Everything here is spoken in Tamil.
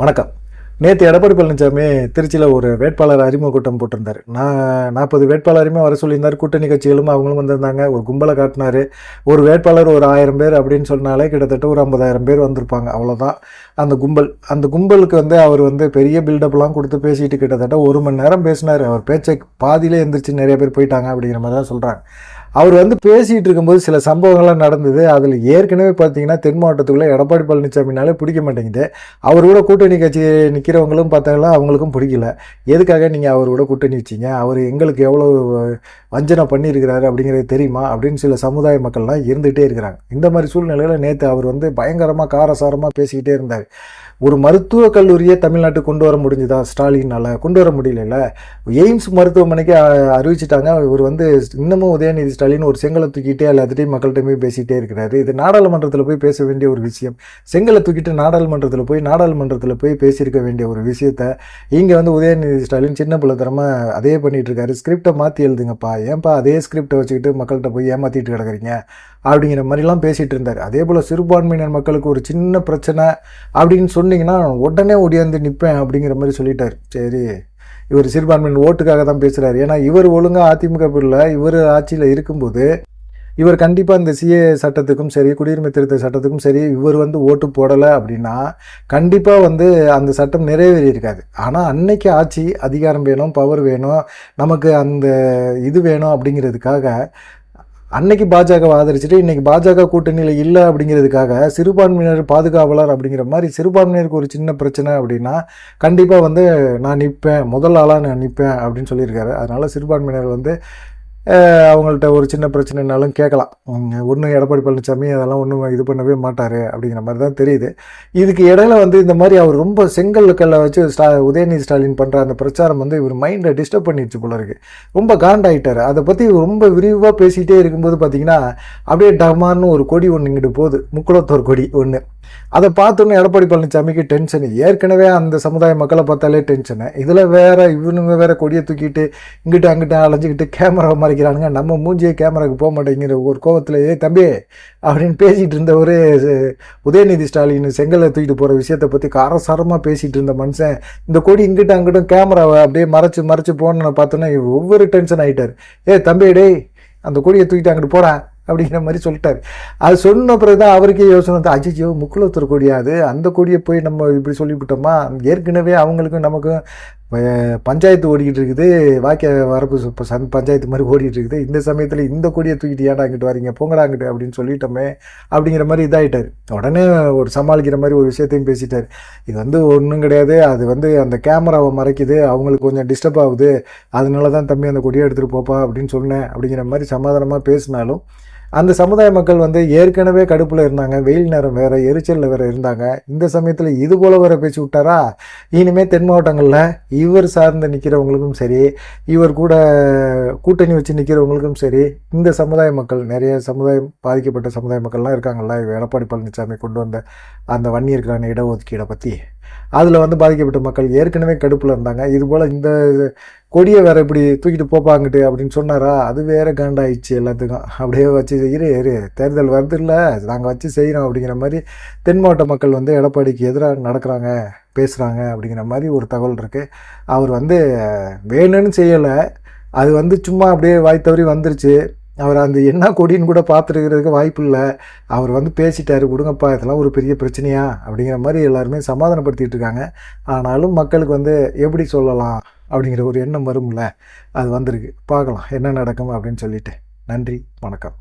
வணக்கம். நேற்று எடப்பாடி பழனிசாமி திருச்சியில் ஒரு வேட்பாளர் அறிமுக கூட்டம் போட்டிருந்தார். நான் நாற்பது வேட்பாளருமே வர சொல்லியிருந்தார். கூட்டணி கட்சிகளும் அவங்களும் வந்திருந்தாங்க. ஒரு கும்பலை காட்டினார். ஒரு வேட்பாளர் ஒரு ஆயிரம் பேர் அப்படின்னு சொன்னாலே கிட்டத்தட்ட ஒரு ஐம்பதாயிரம் பேர் வந்திருப்பாங்க. அவ்வளோதான் அந்த கும்பல் அந்த கும்பலுக்கு வந்து அவர் வந்து பெரிய பில்டப்லாம் கொடுத்து பேசிட்டு கிட்டத்தட்ட ஒரு மணி நேரம் பேசினார். அவர் பேச்சை பாதியிலே எழுந்திரிச்சு நிறைய பேர் போயிட்டாங்க அப்படிங்கிற மாதிரி தான் சொல்கிறாங்க அவர் வந்து பேசிகிட்டு இருக்கும்போது சில சம்பவங்கள்லாம் நடந்தது. அதில் ஏற்கனவே பார்த்தீங்கன்னா தென் மாவட்டத்துக்குள்ளே எடப்பாடி பழனிசாமினாலே பிடிக்க மாட்டேங்குது. அவர் கூட கூட்டணி கட்சி நிற்கிறவங்களும் பார்த்தாங்களா அவங்களுக்கும் பிடிக்கல. எதுக்காக நீங்கள் அவர் கூட கூட்டணி வச்சீங்க? அவர் எங்களுக்கு எவ்வளோ வஞ்சனை பண்ணியிருக்கிறாரு அப்படிங்கிறது தெரியுமா? அப்படின்னு சில சமுதாய மக்கள்லாம் இருந்துகிட்டே இருக்கிறாங்க. இந்த மாதிரி சூழ்நிலையில் நேற்று அவர் வந்து பயங்கரமாக காரசாரமாக பேசிக்கிட்டே இருந்தார். ஒரு மருத்துவக் கல்லூரியை தமிழ்நாட்டுக்கு கொண்டு வர முடிஞ்சுதா ஸ்டாலினால் கொண்டு வர முடியல எய்ம்ஸ் மருத்துவமனைக்கு அறிவிச்சிட்டாங்க. இவர் வந்து இன்னமும் உதயநிதி ஸ்டாலின் ஒரு செங்கலை தூக்கிட்டே எல்லாத்திட்டையும் மக்கள்கிட்ட போய் பேசிகிட்டே இருக்கிறாரு. இது நாடாளுமன்றத்தில் போய் பேச வேண்டிய ஒரு விஷயம். செங்கலை தூக்கிட்டு நாடாளுமன்றத்தில் போய் நாடாளுமன்றத்தில் போய் பேசியிருக்க வேண்டிய ஒரு விஷயத்த இங்கே வந்து உதயநிதி ஸ்டாலின் சின்ன பிள்ளைத்தனமாக அதே பண்ணிகிட்ருக்காரு ஸ்கிரிப்டை மாற்றி எழுதுங்கப்பா. ஏன்ப்பா அதே ஸ்கிரிப்டை வச்சுக்கிட்டு மக்கள்கிட்ட போய் ஏமாற்றிட்டு கிடக்குறீங்க? அப்படிங்கிற மாதிரிலாம் பேசிகிட்டு இருந்தார் அதே போல் சிறுபான்மையினர் மக்களுக்கு ஒரு சின்ன பிரச்சனை அப்படின்னு சொன்னீங்கன்னா உடனே ஒடியாந்து நிற்பேன் அப்படிங்கிற மாதிரி சொல்லிட்டார். சரி. இவர் சிறுபான்மையின் ஓட்டுக்காக தான் பேசுகிறாரு ஏன்னா இவர் ஒழுங்காக அதிமுக பிள்ளை இவர் ஆட்சியில் இருக்கும்போது இவர் கண்டிப்பாக இந்த சிஏ சட்டத்துக்கும் சரி குடியுரிமை திருத்த சட்டத்துக்கும் சரி இவர் வந்து ஓட்டு போடலை அப்படின்னா கண்டிப்பாக வந்து அந்த சட்டம் நிறைவேறி இருக்காது ஆனால் அன்னைக்கு ஆட்சி அதிகாரம் வேணும் பவர் வேணும் நமக்கு அந்த இது வேணும் அப்படிங்கிறதுக்காக அன்னைக்கு பாஜக ஆதரிச்சுட்டு இன்னைக்கு பாஜக கூட்டணியில் இல்லை அப்படிங்கிறதுக்காக சிறுபான்மையினர் பாதுகாவலர் அப்படிங்கிற மாதிரி சிறுபான்மையினருக்கு ஒரு சின்ன பிரச்சனை அப்படின்னா கண்டிப்பாக வந்து நான் நிற்பேன் முதல் ஆளாக நான் நிற்பேன் அப்படின்னு சொல்லியிருக்காரு. அதனால் சிறுபான்மையினர் வந்து அவங்கள்ட்ட ஒரு சின்ன பிரச்சனைனாலும் கேட்கலாம். ஒன்றும் எடப்பாடி பழனிசாமி அதெல்லாம் ஒன்றும் இது பண்ணவே மாட்டார் அப்படிங்கிற மாதிரி தான் தெரியுது. இதுக்கு இடையில வந்து இந்த மாதிரி அவர் ரொம்ப செங்கல் கல்லை வச்சு ஸ்டா உதயநிதி ஸ்டாலின் பண்ணுற அந்த பிரச்சாரம் வந்து இவர் மைண்டை டிஸ்டர்ப் பண்ணிடுச்சு போல இருக்கு. ரொம்ப காண்டாயிட்டார் அதை பற்றி ரொம்ப விரிவாக பேசிகிட்டே இருக்கும்போது பார்த்திங்கன்னா அப்படியே டமார்னு ஒரு கொடி ஒன்று இங்கிட்டு போகுது. முக்குளத்தோர் கொடி ஒன்று அதை பார்த்தோன்னே எடப்பாடி பழனிசாமிக்கு டென்ஷன் ஏற்கனவே அந்த சமுதாய மக்களை பார்த்தாலே டென்ஷனு இதில் வேறு இவனுங்க வேறு கொடியை தூக்கிட்டு இங்கிட்ட அங்கிட்ட அலைஞ்சிக்கிட்டு கேமராவை மறைக்கிறானுங்க. நம்ம மூஞ்சியே கேமராவுக்கு போக மாட்டேங்கிற ஒரு கோபத்தில் ஏ தம்பி அப்படின்னு பேசிகிட்டு இருந்த ஒரு உதயநிதி ஸ்டாலின் செங்கலை தூக்கிட்டு போகிற விஷயத்தை பற்றி காரசாரமாக பேசிகிட்டு இருந்த மனுஷன் இந்த கொடி இங்கிட்ட அங்கிட்டும் கேமராவை அப்படியே மறைச்சு மறைச்சு போன பார்த்தோன்னே ஒவ்வொரு டென்ஷன் ஆகிட்டார் ஏ தம்பி டேய் அந்த கொடியை தூக்கிட்டு அங்கிட்டு போகிறேன் அப்படிங்கிற மாதிரி சொல்லிட்டாரு. அது சொன்ன பிறகு தான் அவருக்கே யோசனை வந்து அஜிஜோ ஒருத்தர் கொடியாது. அந்த கொடியை போய் நம்ம இப்படி சொல்லிவிட்டோமா? ஏற்கனவே அவங்களுக்கும் நமக்கும் பஞ்சாயத்து ஓடிக்கிட்டு இருக்குது. வாக்கிய வரப்பு சு- சந் பஞ்சாயத்து மாதிரி ஓடிக்கிட்டு இருக்குது. இந்த சமயத்தில் இந்த கொடியை தூக்கிட்டு ஏன்டா அங்கிட்டு வரீங்க? போங்கடாங்கிட்டு அப்படின்னு சொல்லிட்டோமே அப்படிங்கிற மாதிரி இதாகிட்டார் உடனே ஒரு சமாளிக்கிற மாதிரி ஒரு விஷயத்தையும் பேசிட்டார். இது வந்து ஒன்றும் கிடையாது. அது வந்து அந்த கேமராவை மறைக்குது. அவங்களுக்கு கொஞ்சம் டிஸ்டர்ப் ஆகுது. அதனால தான் தம்பி அந்த கொடியை எடுத்துகிட்டு போப்பா அப்படின்னு சொன்னேன் அப்படிங்கிற மாதிரி சமாதானமாக பேசினாலும் அந்த சமுதாய மக்கள் வந்து ஏற்கனவே கடுப்பில் இருந்தாங்க வெயில் நேரம் வேறு எரிச்சலில் வேறு இருந்தாங்க. இந்த சமயத்தில் இது போல வேறு பேச்சு விட்டாரா? இனிமேல் தென் மாவட்டங்களில் இவர் சார்ந்து நிற்கிறவங்களுக்கும் சரி இவர் கூட கூட்டணி வச்சு நிற்கிறவங்களுக்கும் சரி இந்த சமுதாய மக்கள் நிறைய சமுதாயம் பாதிக்கப்பட்ட சமுதாய மக்கள்லாம் இருக்காங்களா எடப்பாடி பழனிசாமி கொண்டு வந்த அந்த வன்னியருக்கான இடஒதுக்கீடை பற்றி அதில் வந்து பாதிக்கப்பட்ட மக்கள் ஏற்கனவே கடுப்பில் இருந்தாங்க. இது போல் இந்த கொடியை வேறு இப்படி தூக்கிட்டு போப்பாங்கட்டு அப்படின்னு சொன்னாரா? அது வேறு காண்டாயிடுச்சு எல்லாத்துக்கும். அப்படியே வச்சு இரு இரு தேர்தல் வருது இல்லை நாங்கள் வச்சு செய்கிறோம் அப்படிங்கிற மாதிரி தென் மாவட்ட மக்கள் வந்து எடப்பாடிக்கு எதிராக நடக்கிறாங்க பேசுகிறாங்க அப்படிங்கிற மாதிரி ஒரு தகவல் இருக்குது அவர் வந்து வேணும்னு செய்யலை. அது வந்து சும்மா அப்படியே வாய் தவறி வந்துருச்சு. அவர் அந்த என்ன கொடின்னு கூட பார்த்துருக்கிறதுக்கு வாய்ப்பு இல்லை. அவர் வந்து பேசிட்டாரு கொடுங்கப்பா இதெல்லாம் ஒரு பெரிய பிரச்சனையா? அப்படிங்கிற மாதிரி எல்லாருமே சமாதானப்படுத்திட்டு இருக்காங்க. ஆனாலும் மக்களுக்கு வந்து எப்படி சொல்லலாம் அப்படிங்கிற ஒரு எண்ணம் வரும்ல. அது வந்திருக்கு. பார்க்கலாம் என்ன நடக்கும் அப்படின்னு சொல்லிட்டு. நன்றி வணக்கம்.